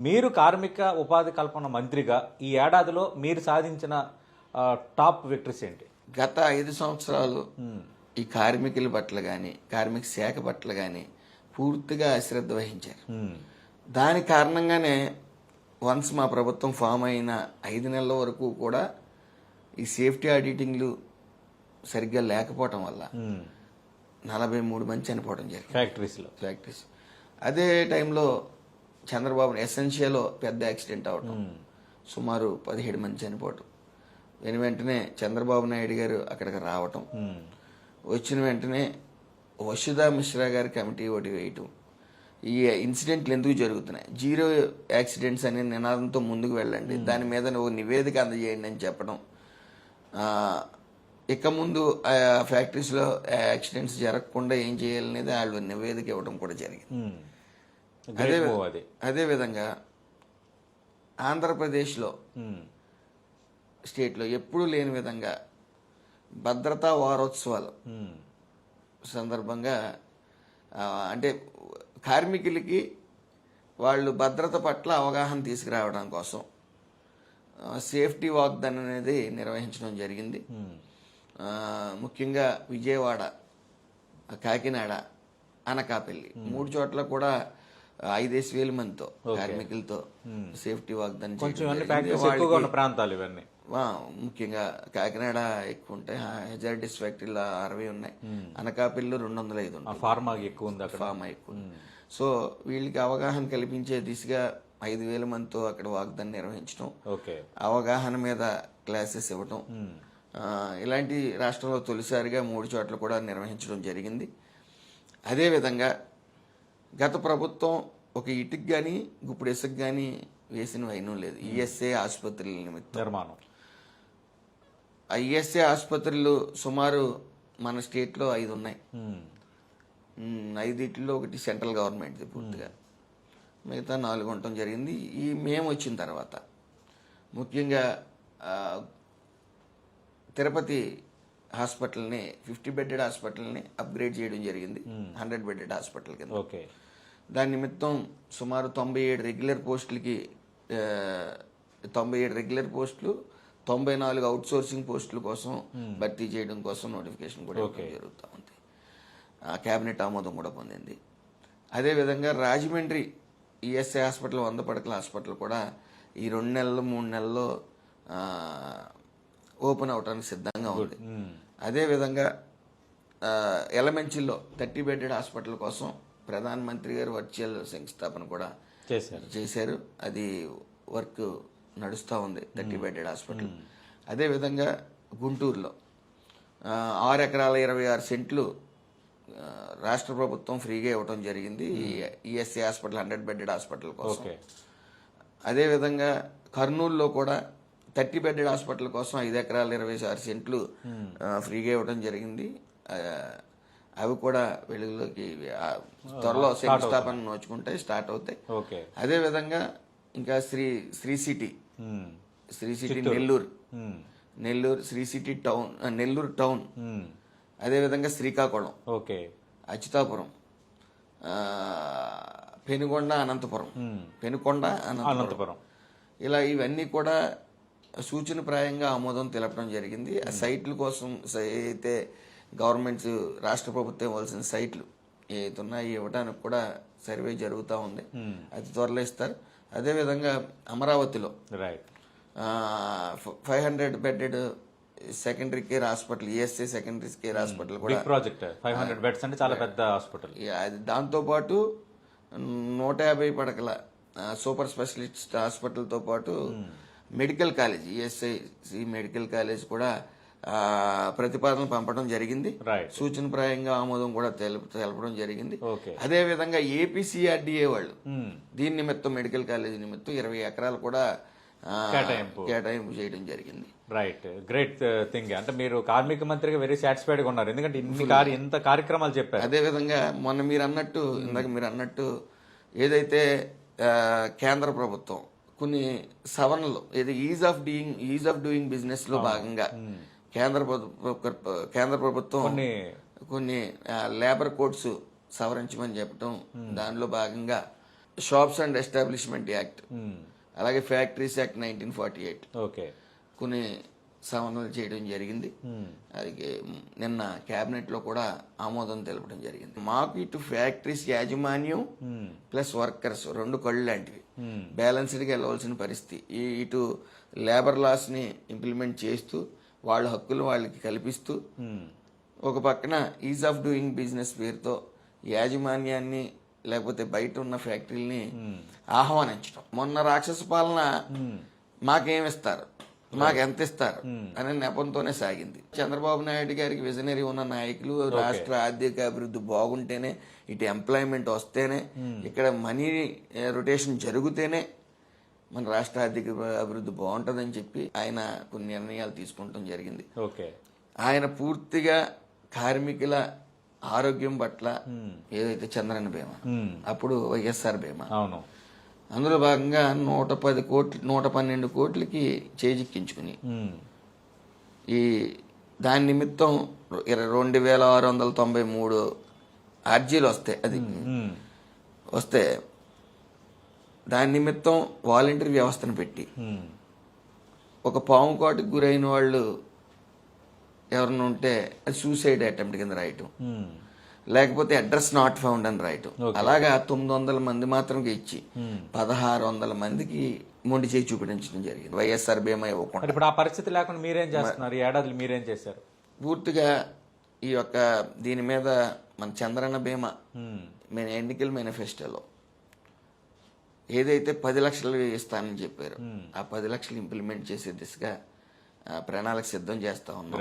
మీరు కార్మిక ఉపాధి కల్పన మంత్రిగా ఈ ఏడాదిలో మీరు సాధించిన టాప్ విక్టరీస్ ఏంటి? గత ఐదు సంవత్సరాలు ఈ కార్మికుల పట్ల కానీ కార్మిక శాఖ పట్ల కానీ పూర్తిగా అశ్రద్ధ వహించారు. దాని కారణంగానే వన్స్ మా ప్రభుత్వం ఫామ్ అయిన ఐదు నెలల వరకు కూడా ఈ సేఫ్టీ ఆడిటింగ్లు సరిగ్గా లేకపోవటం వల్ల. నలభై మూడు మంది చనిపోవడం జరిగింది. ఫ్యాక్టరీస్లో ఫ్యాక్టరీస్ అదే టైంలో చంద్రబాబు ఎసెన్షియలో పెద్ద యాక్సిడెంట్ అవటం. సుమారు పదిహేడు మంది చనిపోవటం. వెను వెంటనే చంద్రబాబు నాయుడు గారు అక్కడికి రావటం. వచ్చిన వెంటనే వసుధా మిశ్రా గారి కమిటీ ఒకటి వేయటం. ఈ ఇన్సిడెంట్లు ఎందుకు జరుగుతున్నాయి? జీరో యాక్సిడెంట్స్ అనే నినాదంతో ముందుకు వెళ్ళండి. దాని మీద ఒక నివేదిక అందజేయండి అని చెప్పడం. ఇక ముందు ఆ ఫ్యాక్టరీస్లో యాక్సిడెంట్స్ జరగకుండా ఏం చేయాలనేది వాళ్ళు నివేదిక ఇవ్వడం కూడా జరిగింది. అదే అది అదేవిధంగా ఆంధ్రప్రదేశ్లో మ్మ్. స్టేట్లో ఎప్పుడూ లేని విధంగా భద్రతా వారోత్సవాలు మ్మ్. సందర్భంగా అంటే కార్మికులకి వాళ్ళు భద్రత పట్ల అవగాహన తీసుకురావడం కోసం సేఫ్టీ వాక్దన్ అనేది నిర్వహించడం జరిగింది. ఆ, ముఖ్యంగా విజయవాడ కాకినాడ అనకాపల్లి మూడు చోట్ల కూడా ఐదేసి వేల మందితో కార్మికులతో సేఫ్టీ వాగ్దానం చేయడం కొంచెం అన్ని జరిగింది. ఫ్యాక్టరీస్ ఎక్కువగా ఉన్న ప్రాంతాలు ఇవన్నీ. ముఖ్యంగా కాకినాడ ఎక్కువ ఉంటాయి హెజార్డిస్ ఫ్యాక్టరీలో అరవై ఉన్నాయి. అనకాపల్లిలో రెండు వందల ఐదు ఉంటాయి. ఫార్మా ఎక్కువ ఉంది ఫామ్ ఎక్కువ సో వీళ్ళకి అవగాహన కల్పించే దిశగా ఐదు వేల మందితో అక్కడ వాగ్దానం నిర్వహించడం ఓకే. అవగాహన మీద క్లాసెస్ ఇవ్వటం ఇలాంటి రాష్ట్రంలో తొలిసారిగా మూడు చోట్ల కూడా నిర్వహించడం జరిగింది. అదేవిధంగా గత ప్రభుత్వం ఒక ఇటుకు కానీ ఇప్పుడు ఇసుకు కానీ వేసిన వైనం లేదు. ఈఎస్ఏ ఆసుపత్రుల నిమిత్తం. నిర్మాణం. ఆ ఈఎస్ఏ ఆసుపత్రులు సుమారు మన స్టేట్లో ఐదు ఉన్నాయి. ఐదిట్లో ఒకటి సెంట్రల్ గవర్నమెంట్ది పూర్తిగా. మిగతా నాలుగు ఉండటం జరిగింది. ఈ మేము వచ్చిన తర్వాత ముఖ్యంగా తిరుపతి హాస్పిటల్ని ఫిఫ్టీ బెడెడ్ హాస్పిటల్ని అప్గ్రేడ్ చేయడం జరిగింది. హండ్రెడ్ బెడెడ్ హాస్పిటల్ కింద. ఓకే. దాని నిమిత్తం సుమారు తొంభై ఏడు రెగ్యులర్ పోస్టులకి తొంభై ఏడు రెగ్యులర్ పోస్టులు తొంభై నాలుగు అవుట్ సోర్సింగ్ పోస్టుల కోసం భర్తీ చేయడం కోసం నోటిఫికేషన్ కూడా జరుగుతూ ఉంది. ఆ, కేబినెట్ ఆమోదం కూడా పొందింది. అదేవిధంగా రాజమండ్రి ఈఎస్ఐ హాస్పిటల్ వంద పడకల హాస్పిటల్ కూడా ఈ రెండు నెలలు మూడు నెలల్లో ఓపెన్ అవడానికి సిద్ధంగా ఉంది. అదేవిధంగా ఆ, ఎలమెంచిల్లో థర్టీ బెడెడ్ హాస్పిటల్ కోసం ప్రధాన మంత్రి గారు వర్చువల్ శంకుస్థాపన కూడా చేశారు. చేశారు. అది వర్క్ నడుస్తూ ఉంది థర్టీ బెడెడ్ హాస్పిటల్. అదేవిధంగా గుంటూరులో ఆరు ఎకరాల ఇరవై ఆరు సెంట్లు రాష్ట్ర ప్రభుత్వం ఫ్రీగా ఇవ్వడం జరిగింది. ESC hospital hundred bedded hospital కోసం. అదేవిధంగా కర్నూలులో కూడా థర్టీ బెడెడ్ హాస్పిటల్ కోసం ఐదు ఎకరాల ఇరవై ఆరు సెంట్లు ఫ్రీగా ఇవ్వడం జరిగింది. అవి కూడా వెలుగులోకి త్వరలో శంకుస్థాపన నోచుకుంటాయి స్టార్ట్ అవుతాయి. ఓకే. అదేవిధంగా ఇంకా Sri Sri city. Sri city Nellore. Nellore Sri City town Nellore town. మ్మ్. అదేవిధంగా శ్రీకాకుళం. ఓకే. అచ్యుతాపురం. పెనుగొండ అనంతపురం. పెనుకొండ అనంతపురం. అనంతపురం. ఇలా ఇవన్నీ కూడా సూచనప్రాయంగా ఆమోదం తెలపడం జరిగింది. ఆ సైట్ల కోసం అయితే గవర్నమెంట్స్ రాష్ట్ర ప్రభుత్వం ఇవ్వాల్సిన సైట్లు ఏదైతే ఉన్నాయో ఇవ్వడానికి కూడా సర్వే జరుగుతూ ఉంది. అది త్వరలో ఇస్తారు. అదేవిధంగా అమరావతిలో right five hundred bedded secondary care hospital ESI secondary care hospital కూడా ప్రాజెక్ట్ ఫైవ్ హండ్రెడ్ బెడ్స్ అంటే చాలా పెద్ద హాస్పిటల్ అది దాంతోపాటు నూట యాభై పడకల సూపర్ స్పెషలిస్ట్ హాస్పిటల్తో పాటు medical college ESIC medical college కూడా ప్రతిపాదనలు పంపడం జరిగింది. సూచనప్రాయంగా ఆమోదం కూడా తెలప తెలపడం జరిగింది. అదే విధంగా ఏపీసీఆర్డీఏ వాళ్ళు మ్మ్. దీని నిమిత్తం మెడికల్ కాలేజ్ నిమిత్తం ఇరవై ఎకరాలు కూడా కేటాయింపు. కేటాయింపు చేయడం జరిగింది. రైట్ గ్రేట్ థింగ్ అంటే మీరు కార్మిక మంత్రిగా వెరీ సాటిస్ఫైడ్గా ఉన్నారు. ఎందుకంటే ఇన్ని ఇంత కార్యక్రమాలు చెప్పారు. అదే విధంగా మొన్న మీరు అన్నట్టు ఇందాక మీరు అన్నట్టు ఏదైతే కేంద్ర ప్రభుత్వం కొన్ని సవరణలు ఏది ease of doing ease of doing బిజినెస్లో భాగంగా కేంద్ర కేంద్ర ప్రభుత్వం కొన్ని కొన్ని లేబర్ కోడ్స్ సవరించమని చెప్పటం దానిలో భాగంగా షాప్స్ అండ్ ఎస్టాబ్లిష్మెంట్ యాక్ట్. అలాగే factories act nineteen forty eight okay కొన్ని సవరణలు చేయడం జరిగింది. అది నిన్న కేబినెట్లో కూడా ఆమోదం తెలపడం జరిగింది మాకు ఇటు ఫ్యాక్టరీస్ యాజమాన్యం. ప్లస్ వర్కర్స్ రెండు కళ్ళు లాంటివి. బ్యాలెన్స్డ్గా వెళ్ళవలసిన పరిస్థితి ఇటు లేబర్ లాస్ని ఇంప్లిమెంట్ చేస్తూ వాళ్ళ హక్కులు వాళ్ళకి కల్పిస్తూ. ఒక పక్కన ఈజ్ ఆఫ్ డూయింగ్ బిజినెస్ పేరుతో యాజమాన్యాన్ని లేకపోతే బయట ఉన్న ఫ్యాక్టరీని ఆహ్వానించడం మొన్న రాక్షస పాలన మాకేమిస్తారు మాకు ఎంత ఇస్తారు? అనే నెపంతోనే సాగింది. చంద్రబాబు నాయుడు గారికి విజనరీ ఉన్న నాయకులు రాష్ట్ర ఆర్థిక అభివృద్ధి బాగుంటేనే ఇటు ఎంప్లాయ్మెంట్ వస్తేనే ఇక్కడ మనీ రొటేషన్ జరిగితేనే మన రాష్ట్ర ఆర్థిక అభివృద్ధి బాగుంటుందని చెప్పి ఆయన కొన్ని నిర్ణయాలు తీసుకుంటాం జరిగింది. ఓకే. ఆయన పూర్తిగా కార్మికుల ఆరోగ్యం పట్ల ఏదైతే చంద్రన్న బీమా మ్మ్. అప్పుడు వైఎస్ఆర్ బీమా. అవును. అందులో భాగంగా నూట పది కోట్లు నూట పన్నెండు కోట్లకి చేజిక్కించుకుని మ్మ్. ఈ దాని నిమిత్తం రెండు వేల ఆరు వందల తొంభై మూడు అర్జీలు వస్తాయి అది. వస్తే దాని నిమిత్తం వాలంటీర్ వ్యవస్థను పెట్టి. మ్మ్. ఒక పాము కాటుకు గురైన వాళ్ళు ఎవరైనా ఉంటే అది సూసైడ్ అటెంప్ట్ కింద రాయటం. మ్మ్. లేకపోతే అడ్రస్ నాట్ ఫౌండ్ అని రాయటం. అలాగా తొమ్మిది వందల మంది మాత్రం ఇచ్చి పదహారు వందల మందికి మొండి చేయి చూపించడం జరిగింది. వైఎస్ఆర్ బీమా ఇవ్వకుండా. ఇప్పుడు ఆ పరిస్థితి లేకుండా మీరేం చేస్తున్నారు? ఈ ఏడాదిలో మీరేం చేశారు? పూర్తిగా ఈ యొక్క దీని మీద మన చంద్రన్న బీమా మ్మ్. మన ఎన్నికల మేనిఫెస్టోలో ఏదైతే పది లక్షలు ఇస్తానని చెప్పారు ఆ పది లక్షలు ఇంప్లిమెంట్ చేసే దిశగా ఆ, ప్రణాళిక సిద్ధం చేస్తా ఉన్నాం.